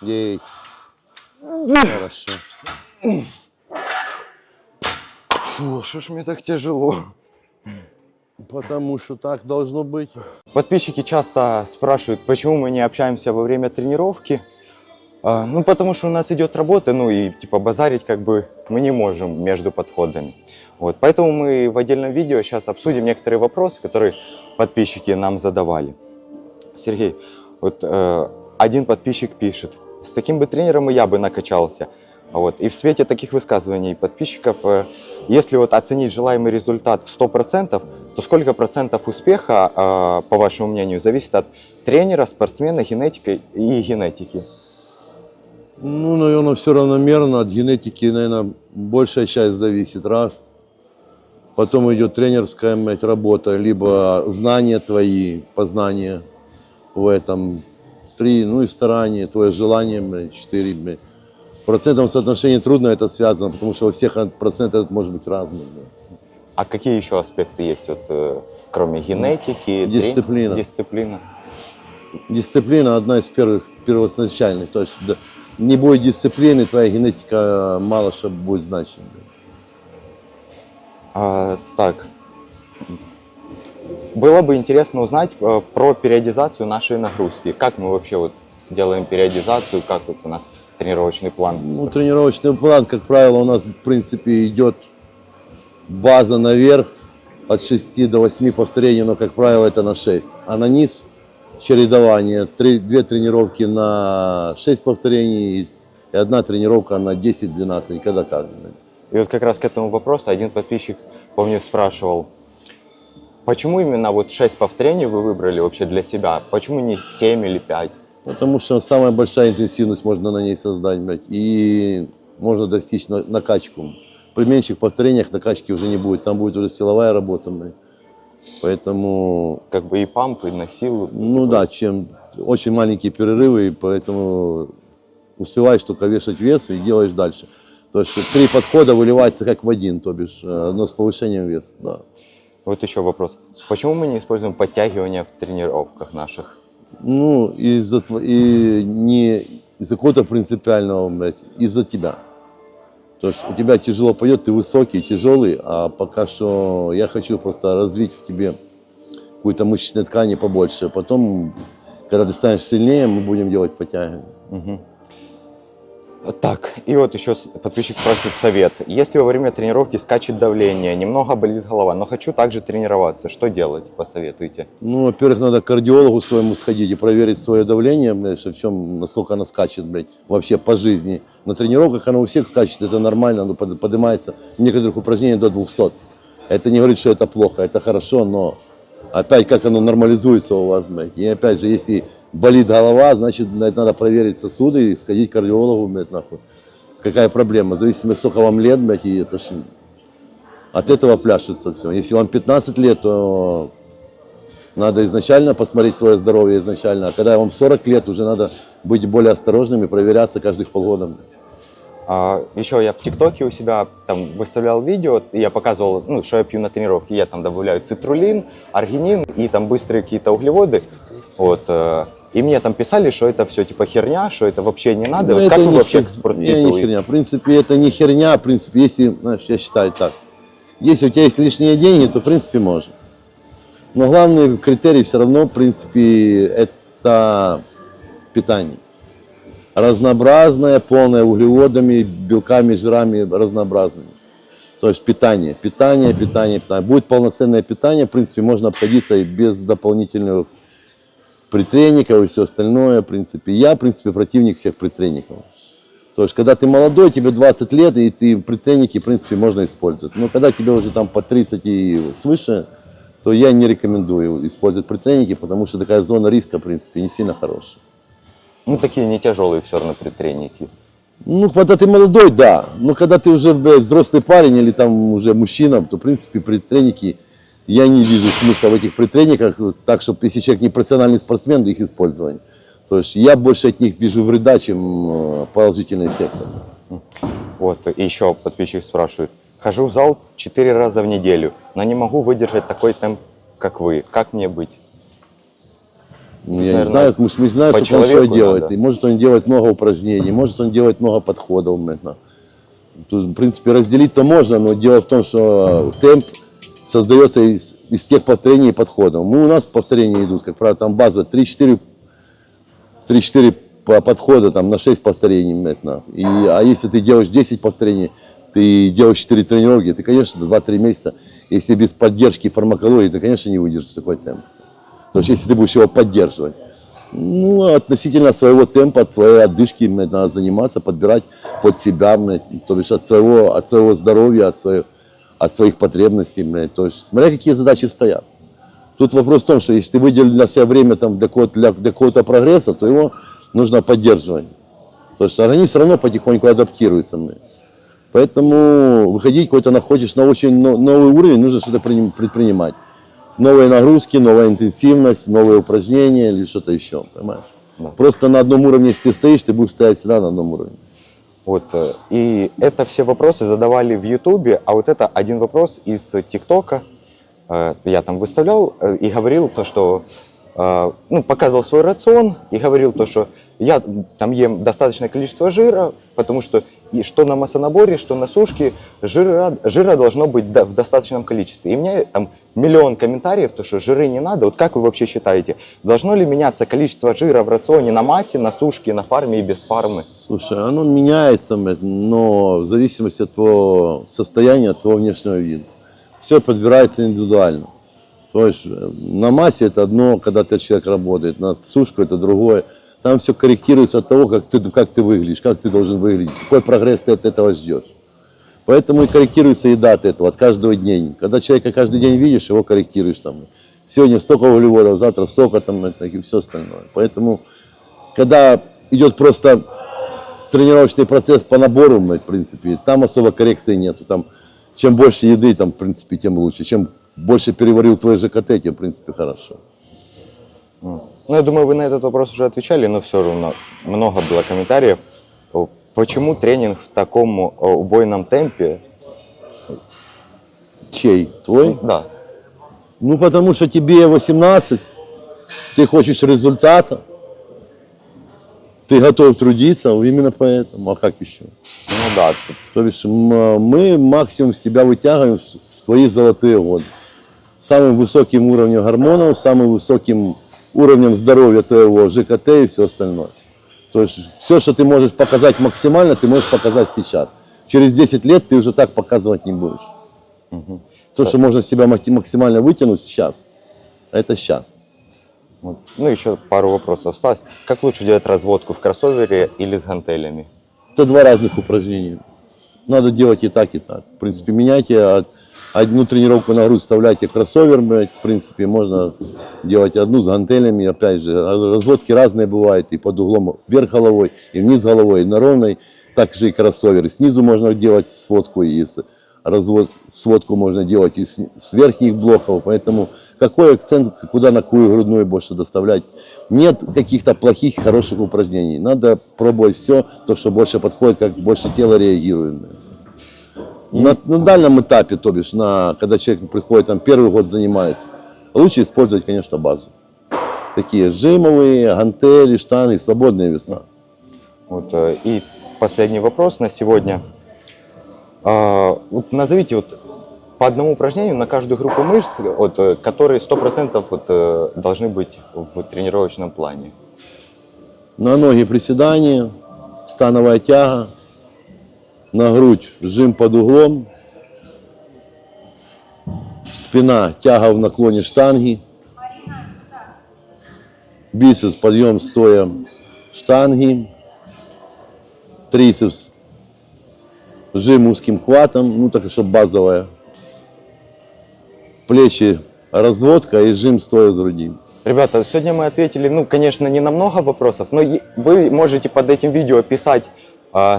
Ей. Хорошо. Фу, что ж мне так тяжело? Потому что так должно быть. Подписчики часто спрашивают, почему мы не общаемся во время тренировки. А, ну, потому что у нас идет работа, ну и типа базарить как бы мы не можем между подходами. Вот, поэтому мы в отдельном видео сейчас обсудим некоторые вопросы, которые подписчики нам задавали. Сергей, вот э, один подписчик пишет, с таким бы тренером и я бы накачался. Вот. И в свете таких высказываний подписчиков, э, если вот оценить желаемый результат в 100%, то сколько процентов успеха, э, по вашему мнению, зависит от тренера, спортсмена, генетики и генетики? Ну, наверное, все равномерно. От генетики, наверное, большая часть зависит. Раз. Потом идет тренерская мать, работа, либо знания твои, познания в этом. Три, ну и старание, твое желание, четыре. В процентном соотношении трудно это связано, потому что у всех процент этот может быть блядь. А какие еще аспекты есть, вот, э, кроме генетики? Дисциплина. Дисциплина. Дисциплина одна из первых, первоначальных. То есть не будет дисциплины, твоя генетика мало что будет значить. А, так. Было бы интересно узнать э, про периодизацию нашей нагрузки. Как мы вообще вот делаем периодизацию, как вот у нас тренировочный план? Ну, тренировочный план, как правило, у нас, в принципе, идет база наверх от 6 до 8 повторений, но, как правило, это на 6. А на низ чередование, три, две тренировки на 6 повторений и одна тренировка на 10-12, когда как. И вот как раз к этому вопросу один подписчик, помню, спрашивал, почему именно вот 6 повторений вы выбрали вообще для себя? Почему не 7 или 5? Потому что самая большая интенсивность можно на ней создать, блядь, и можно достичь на- накачку. При меньших повторениях накачки уже не будет, там будет уже силовая работа, блядь. Поэтому Как бы и памп, и на силу. Ну да, чем очень маленькие перерывы, и поэтому успеваешь только вешать вес и делаешь дальше. То есть три подхода выливается как в один, то бишь э, одно с повышением веса. Да. Вот еще вопрос. Почему мы не используем подтягивания в тренировках наших? Ну, из-за и не из-за какого-то принципиального, блядь, из-за тебя. То есть у тебя тяжело пойдет, ты высокий, тяжелый, а пока что я хочу просто развить в тебе какую-то мышечной ткани побольше. Потом, когда ты станешь сильнее, мы будем делать подтягивания. Мгм. Так, и вот еще подписчик просит совет. Если во время тренировки скачет давление, немного болит голова, но хочу также тренироваться, что делать, посоветуйте? Ну, во-первых, надо к кардиологу своему сходить и проверить свое давление, блядь, что в чем, насколько оно скачет, блядь, вообще по жизни. На тренировках оно у всех скачет, это нормально, оно под- поднимается в некоторых упражнениях до 200. Это не говорит, что это плохо, это хорошо, но опять как оно нормализуется у вас, блядь. И опять же, если болит голова, значит, блядь, надо проверить сосуды и сходить к кардиологу, блядь, нахуй. Какая проблема? В зависимости, сколько вам лет, блядь, и это ж от этого пляшется все. Если вам 15 лет, то надо изначально посмотреть свое здоровье изначально. А когда вам 40 лет, уже надо быть более осторожными, проверяться каждых полгода. А, еще я в ТикТоке у себя там выставлял видео, и я показывал, ну, что я пью на тренировке. Я там добавляю цитрулин, аргинин и там быстрые какие-то углеводы. Вот. И мне там писали, что это все типа херня, что это вообще не надо. Ну, Вот это как вы вообще хер- к спорту не, не херня. В принципе, это не херня. В принципе, если, знаешь, я считаю так. Если у тебя есть лишние деньги, то в принципе можно. Но главный критерий все равно, в принципе, это питание. Разнообразное, полное углеводами, белками, жирами разнообразными. То есть питание, питание, питание, питание. Будет полноценное питание, в принципе, можно обходиться и без дополнительных притренников и все остальное, в принципе. Я, в принципе, противник всех притренников. То есть, когда ты молодой, тебе 20 лет, и ты притренники, в принципе, можно использовать. Но когда тебе уже там по 30 и свыше, то я не рекомендую использовать притренники, потому что такая зона риска, в принципе, не сильно хорошая. Ну, такие не тяжелые все равно притренники. Ну, когда ты молодой, да. Но когда ты уже блядь, взрослый парень или там уже мужчина, то, в принципе, притренники, я не вижу смысла в этих притренниках, вот так, чтобы если человек не профессиональный спортсмен, их использование. То есть я больше от них вижу вреда, чем э, положительный эффект. Вот, и еще подписчик спрашивает. Хожу в зал 4 раза в неделю, но не могу выдержать такой темп, как вы. Как мне быть? Ну, Я не Наверное, знаю, мы, мы знаем, что он что делает. надо. И может он делать много упражнений, может он делать много подходов. Тут, в принципе, разделить-то можно, но дело в том, что э, темп создается из, из тех повторений и подходов. Мы, у нас повторения идут, как правило, там база 3-4 3-4 по- подхода там, на 6 повторений. наверно. И, а если ты делаешь 10 повторений, ты делаешь 4 тренировки, ты, конечно, 2-3 месяца, если без поддержки фармакологии, ты, конечно, не выдержишь такой темп. Потому что если ты будешь его поддерживать, ну, относительно своего темпа, от своей отдышки надо заниматься, подбирать под себя, то бишь от своего, от своего здоровья, от, своих, от своих потребностей. блядь. То есть, смотря какие задачи стоят. Тут вопрос в том, что если ты выделил для себя время там, для, какого-то, для, для какого-то прогресса, то его нужно поддерживать. Потому что организм все равно потихоньку адаптируется. блядь. Поэтому выходить какой-то находишь на очень но- новый уровень, нужно что-то приним- предпринимать. Новые нагрузки, новая интенсивность, новые упражнения или что-то еще, понимаешь? Просто на одном уровне, если ты стоишь, ты будешь стоять всегда на одном уровне. Вот, э, и это все вопросы задавали в Ютубе, а вот это один вопрос из ТикТока. Э, Я там выставлял э, и говорил то, что, ну, показывал свой рацион и говорил то, что я там ем достаточное количество жира, потому что и что на массонаборе, что на сушке, жира, жира должно быть в достаточном количестве. И меня там миллион комментариев, то, что жиры не надо. Вот как вы вообще считаете, должно ли меняться количество жира в рационе на массе, на сушке, на фарме и без фармы? Слушай, оно меняется, но в зависимости от твоего состояния, от твоего внешнего вида. Все подбирается индивидуально. То есть э, на массе это одно, когда ты человек работает, на сушку это другое. Там все корректируется от того, как ты, как ты выглядишь, как ты должен выглядеть, какой прогресс ты от этого ждешь. Поэтому и корректируется еда от этого, от каждого дня. Когда человека каждый день видишь, его корректируешь там. Сегодня столько углеводов, завтра столько там и все остальное. Поэтому, когда идет просто тренировочный процесс по набору, в принципе, там особо коррекции нету. Там, чем больше еды, там, в принципе, тем лучше. Чем больше переварил твой ЖКТ, тем, в принципе, хорошо. Ну, я думаю, вы на этот вопрос уже отвечали, но все равно много было комментариев. О, Почему тренинг в таком о, убойном темпе? Чей? Твой? Да. Ну, потому что тебе 18, ты хочешь результата, ты готов трудиться, именно поэтому. А как еще? Ну да, То бишь м- мы максимум с тебя вытягиваем в твои золотые годы. Самым высоким уровнем гормонов, самым высоким уровнем здоровья твоего ЖКТ и все остальное. То есть все, что ты можешь показать максимально, ты можешь показать сейчас. Через 10 лет ты уже так показывать не будешь. То, что можно себя мак- максимально вытянуть сейчас, это сейчас. вот. Ну, еще пару вопросов осталось. Как лучше делать разводку в кроссовере или с гантелями? Это два разных упражнения. Надо делать и так, и так. В принципе, меняйте од- одну тренировку на грудь, вставляйте кроссовер, блядь, в принципе, можно делать одну с гантелями, опять же, а разводки разные бывают, и под углом вверх головой, и вниз головой, и на ровной, так же и кроссовер. И снизу можно делать сводку, и развод, сводку можно делать и с, с верхних блоков, поэтому какой акцент, куда на какую грудную больше доставлять. Нет каких-то плохих, хороших упражнений. Надо пробовать все, то, что больше подходит, как больше тело реагирует. На, на дальнем этапе, то бишь, на, когда человек приходит, там, первый год занимается, лучше использовать, конечно, базу. Такие жимовые, гантели, штаны, свободные веса. Вот, э, и последний вопрос на сегодня. А, вот назовите вот по одному упражнению на каждую группу мышц, вот, э, которые 100% вот, э, должны быть в тренировочном плане. На ноги приседания, становая тяга, на грудь жим под углом, спина, тяга в наклоне штанги, бицепс, подъем стоя штанги, трицепс, жим узким хватом, ну так, чтобы базовая, плечи, разводка и жим стоя с груди. Ребята, сегодня мы ответили, ну, конечно, не на много вопросов, но вы можете под этим видео писать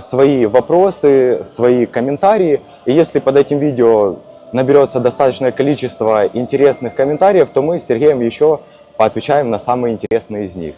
свои вопросы, свои комментарии. И если под этим видео наберется достаточное количество интересных комментариев, то мы с Сергеем еще поотвечаем на самые интересные из них.